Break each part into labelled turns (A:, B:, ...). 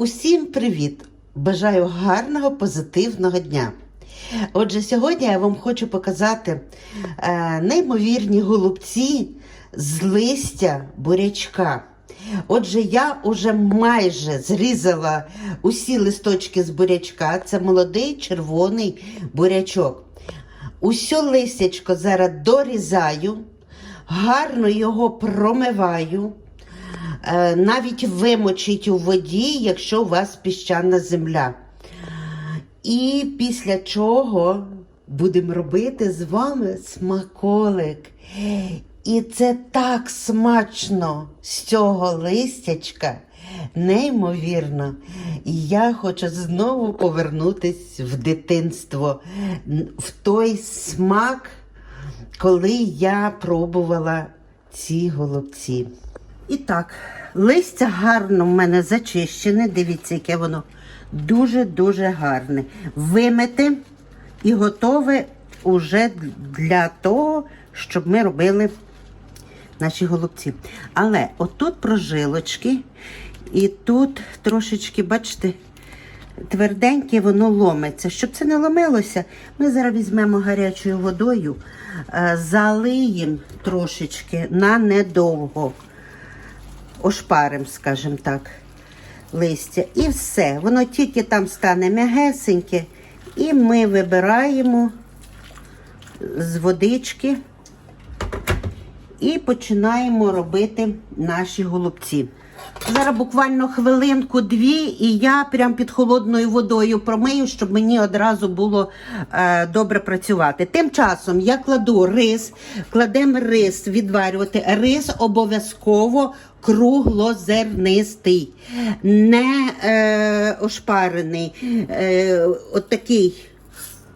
A: Усім привіт! Бажаю гарного позитивного дня. Отже, сьогодні я вам хочу показати е, неймовірні голубці з листя бурячка. Отже, я вже майже зрізала усі листочки з бурячка. Це молодий червоний бурячок. Усьо листячко зараз дорізаю, гарно його промиваю. Е, навіть вимочіть у воді, якщо у вас піщана земля. І після чого будемо робити з вами смаколик. І це так смачно з цього листячка, неймовірно. І я хочу знову повернутися в дитинство, в той смак, коли я пробувала ці голубці. І так, листя гарно в мене зачищене. Дивіться, яке воно дуже-дуже гарне. Вимите і готове уже для того, щоб ми робили наші голубці. Але отут прожилочки, і тут трошечки, бачите, тверденьке воно ломиться. Щоб це не ломилося, ми зараз візьмемо гарячою водою, е, залиємо трошечки на недовго ошпарим, скажімо так, листя. І все. Воно тільки там стане м'ягесеньке. І ми вибираємо з водички і починаємо робити наші голубці. Зараз буквально хвилинку-дві, і я прям під холодною водою промию, щоб мені одразу було е, добре працювати. Тим часом я кладу рис, кладемо рис відварювати. Рис обов'язково круглозернистий, не е, ошпарений, е, от такий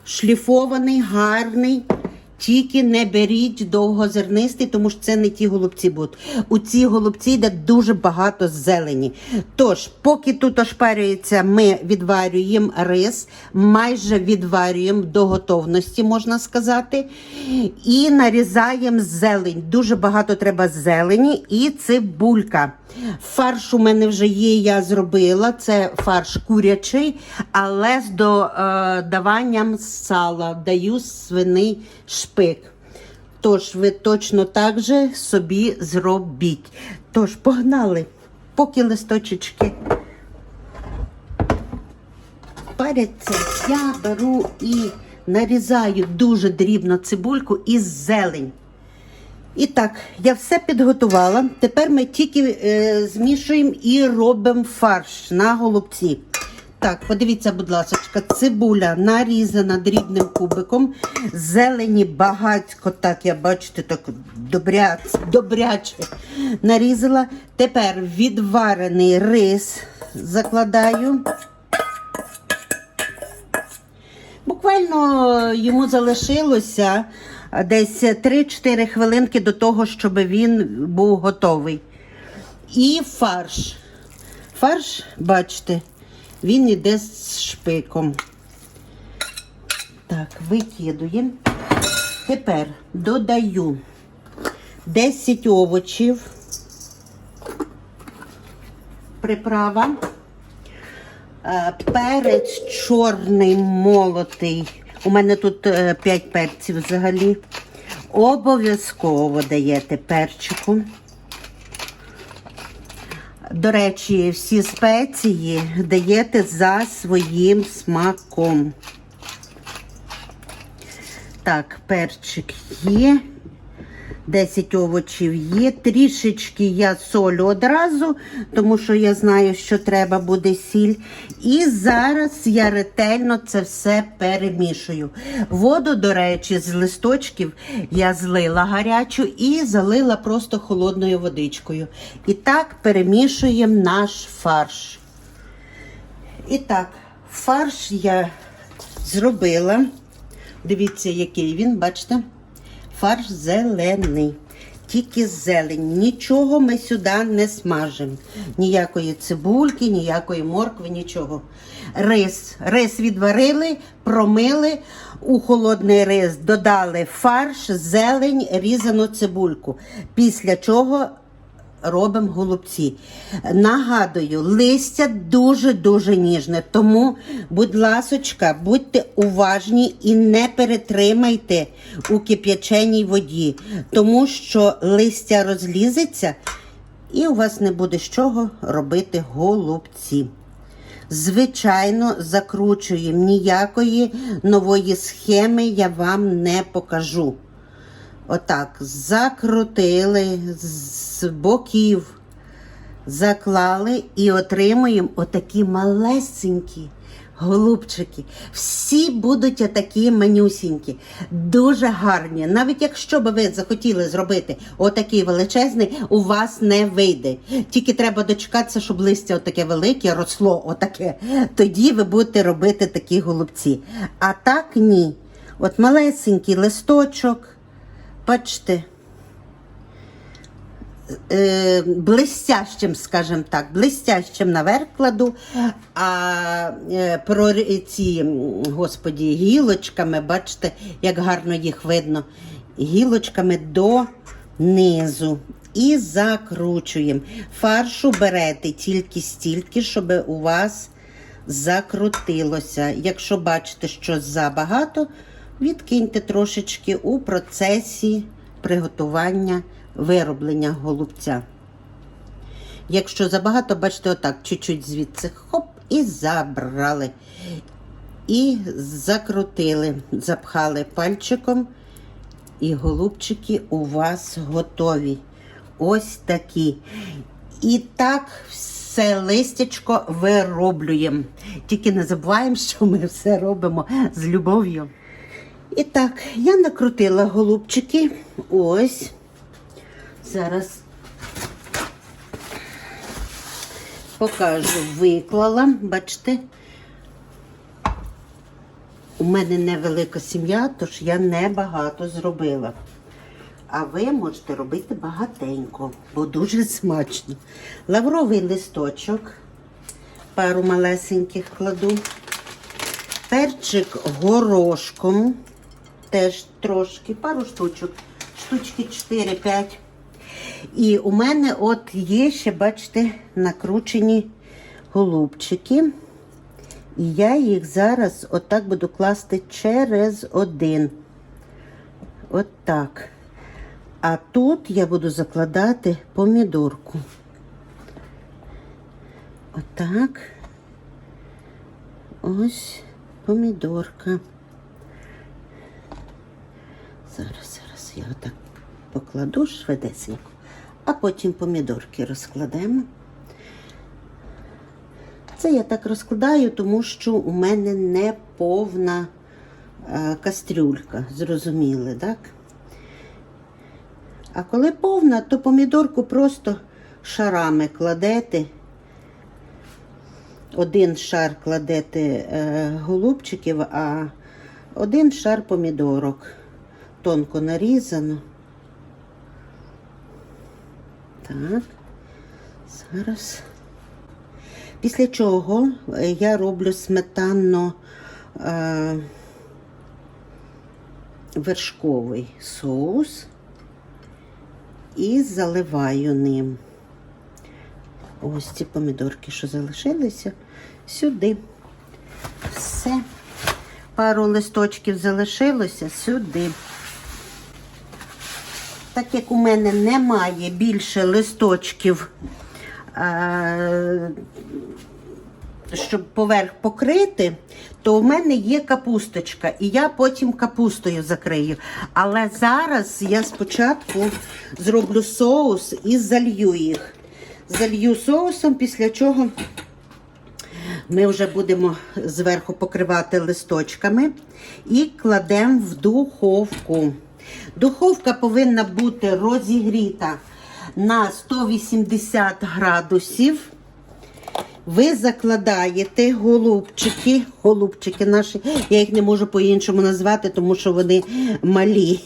A: шліфований, гарний. Тільки не беріть довгозернистий, тому що це не ті голубці будуть. У ці голубці йде дуже багато зелені. Тож, поки тут ошпарюється, ми відварюємо рис, майже відварюємо до готовності, можна сказати. І нарізаємо зелень. Дуже багато треба зелені і цибулька. Фарш у мене вже є, я зробила. Це фарш курячий, але з додаванням сала даю свиний шпик. Тож, ви точно так же собі зробіть. Тож, погнали, поки листочечки паряться, я беру і нарізаю дуже дрібно цибульку і зелень. І так, я все підготувала. Тепер ми тільки е, змішуємо і робимо фарш на голубці. Так, подивіться, будь ласка, цибуля нарізана дрібним кубиком. Зелені багатько, так я бачите, так добря, добряче нарізала. Тепер відварений рис закладаю. Буквально йому залишилося десь 3-4 хвилинки до того, щоб він був готовий. І фарш. Фарш, бачите, він йде з шпиком. Так, викидуємо. Тепер додаю 10 овочів. Приправа. Е, Перець чорний молотий. У мене тут 5 перців взагалі. Обов'язково даєте перчику. До речі, всі спеції даєте за своїм смаком. Так, перчик є. 10 овочів є. Трішечки я солю одразу, тому що я знаю, що треба буде сіль. І зараз я ретельно це все перемішую. Воду, до речі, з листочків я злила гарячу і залила просто холодною водичкою. І так перемішуємо наш фарш. І так, фарш я зробила. Дивіться, який він, бачите? Фарш зелений. Тільки зелень. Нічого ми сюди не смажимо. Ніякої цибульки, ніякої моркви, нічого. Рис. Рис відварили, промили. У холодний рис додали фарш, зелень, різану цибульку. Після чого робимо голубці. Нагадую, листя дуже-дуже ніжне, тому, будь ласочка, будьте уважні і не перетримайте у кип'яченій воді, тому що листя розлізеться і у вас не буде з чого робити голубці. Звичайно, закручуємо. Ніякої нової схеми я вам не покажу. Отак, закрутили з боків, заклали і отримуємо отакі малесенькі голубчики. Всі будуть отакі манюсінькі, дуже гарні. Навіть якщо би ви захотіли зробити отакий величезний, у вас не вийде. Тільки треба дочекатися, щоб листя отаке велике росло отаке. Тоді ви будете робити такі голубці. А так ні. От малесенький листочок. Бачите, е, блестящим, скажімо так, блестящим наверх кладу, а е, про ці, господі, гілочками, бачите, як гарно їх видно, гілочками до низу. І закручуємо. Фаршу берете тільки стільки, щоб у вас закрутилося. Якщо бачите, що забагато, відкиньте трошечки у процесі приготування вироблення голубця. Якщо забагато, бачите, отак, чуть-чуть звідси хоп, і забрали. І закрутили, запхали пальчиком, і голубчики у вас готові. Ось такі. І так все листячко вироблюємо. Тільки не забуваємо, що ми все робимо з любов'ю. І так, я накрутила голубчики. Ось. Зараз покажу, виклала. Бачите, у мене невелика сім'я, тож я небагато зробила. А ви можете робити багатенько, бо дуже смачно. Лавровий листочок, пару малесеньких кладу. Перчик горошком, теж трошки, пару штучок, штучки 4-5. І у мене от є ще, бачите, накручені голубчики. І я їх зараз отак буду класти через один. От так. А тут я буду закладати помідорку. Отак. Ось помідорка. Зараз, я отак покладу швидесенько, а потім помідорки розкладемо. Це я так розкладаю, тому що у мене не повна е, кастрюлька, зрозуміли, так? А коли повна, то помідорку просто шарами кладете. Один шар кладете е, голубчиків, а один шар помідорок. Тонко нарізано. Так, зараз. Після чого е, я роблю сметанно е, вершковий соус і заливаю ним. Ось ці помідорки, що залишилися, сюди. Все. Пару листочків залишилося сюди. Так як у мене немає більше листочків, е, щоб поверх покрити, то у мене є капусточка, і я потім капустою закрию. Але зараз я спочатку зроблю соус і залью їх. Залью соусом, після чого ми вже будемо зверху покривати листочками і кладемо в духовку. Духовка повинна бути розігріта на 180 градусів. Ви закладаєте голубчики, голубчики наші, я їх не можу по-іншому назвати, тому що вони малі.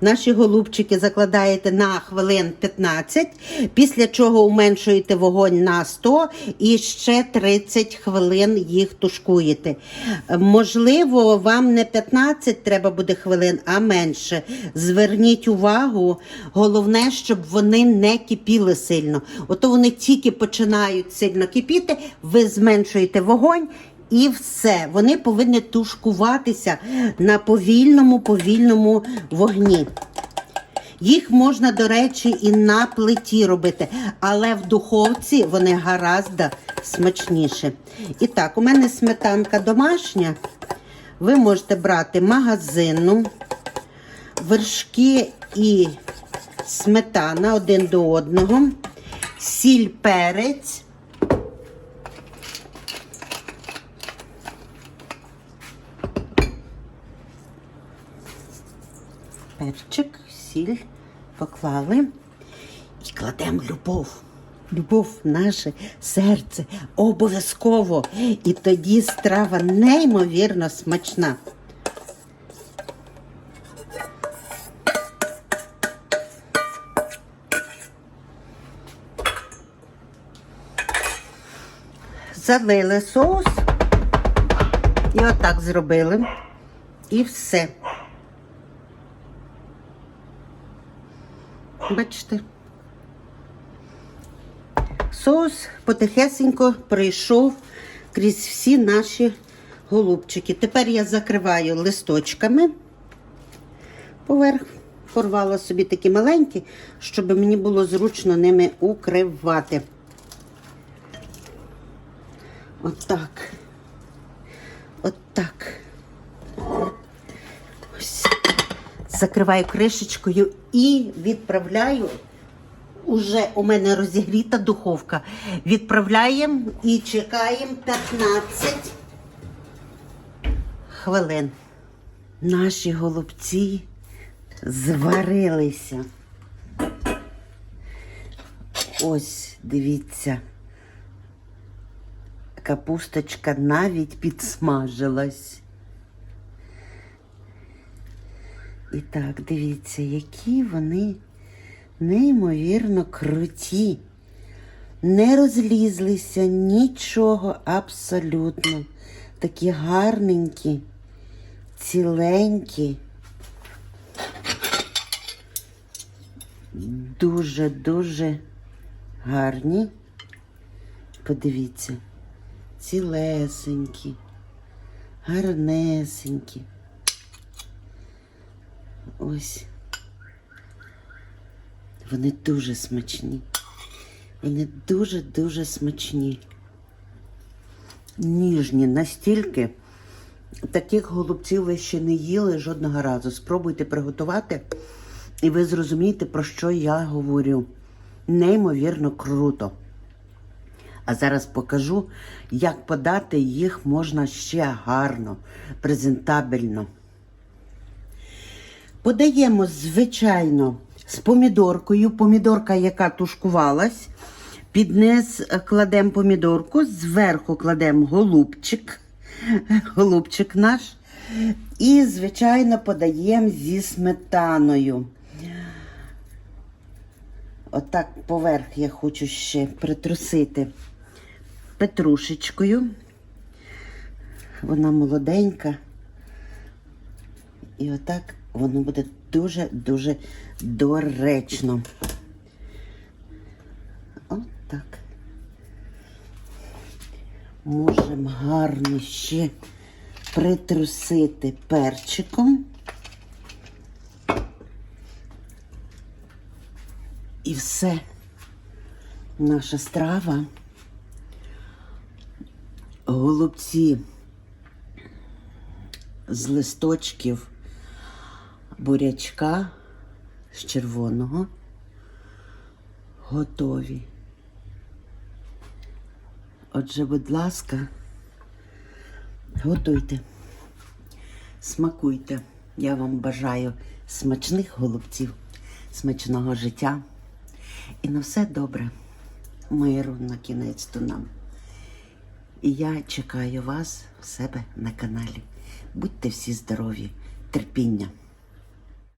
A: Наші голубчики закладаєте на хвилин 15, після чого уменшуєте вогонь на 100 і ще 30 хвилин їх тушкуєте. Можливо, вам не 15 треба буде хвилин, а менше. Зверніть увагу, головне, щоб вони не кипіли сильно. Ото вони тільки починають сильно кипіти, ви зменшуєте вогонь. І все, вони повинні тушкуватися на повільному, повільному вогні. Їх можна, до речі, і на плиті робити, але в духовці вони гораздо смачніші. І так, у мене сметанка домашня. Ви можете брати магазинну, вершки і сметана один до одного, сіль, перець. Перчик, сіль поклали і кладемо любов. Любов наше серце обов'язково. І тоді страва неймовірно смачна. Залили соус і отак зробили. І все. Бачите. Соус потихесенько прийшов крізь всі наші голубчики. Тепер я закриваю листочками поверх. Порвала собі такі маленькі, щоб мені було зручно ними укривати. Отак. Отак. Ось закриваю кришечкою і відправляю. Уже у мене розігріта духовка. Відправляємо і чекаємо 15 хвилин. Наші голубці зварилися. Ось, дивіться, капусточка навіть підсмажилась. І так, дивіться, які вони неймовірно круті. Не розлізлися нічого абсолютно. Такі гарненькі, ціленькі. Дуже-дуже гарні. Подивіться, цілесенькі, гарнесенькі. Ось. Вони дуже смачні. Вони дуже-дуже смачні. Ніжні настільки. Таких голубців ви ще не їли жодного разу. Спробуйте приготувати, і ви зрозумієте, про що я говорю. Неймовірно круто. А зараз покажу, як подати їх можна ще гарно, презентабельно. Подаємо, звичайно, з помідоркою. Помідорка, яка тушкувалась. Під низ кладемо помідорку, зверху кладемо голубчик, голубчик наш. І, звичайно, подаємо зі сметаною. Отак поверх я хочу ще притрусити петрушечкою. Вона молоденька. І отак воно буде дуже-дуже доречно. Отак. Можемо гарно ще притрусити перчиком. І все. Наша страва. Голубці з листочків бурячка з червоного готові. Отже, будь ласка, готуйте, смакуйте. Я вам бажаю смачних голубців, смачного життя. І на все добре, миру на кінець то нам. І я чекаю вас в себе на каналі. Будьте всі здорові, терпіння.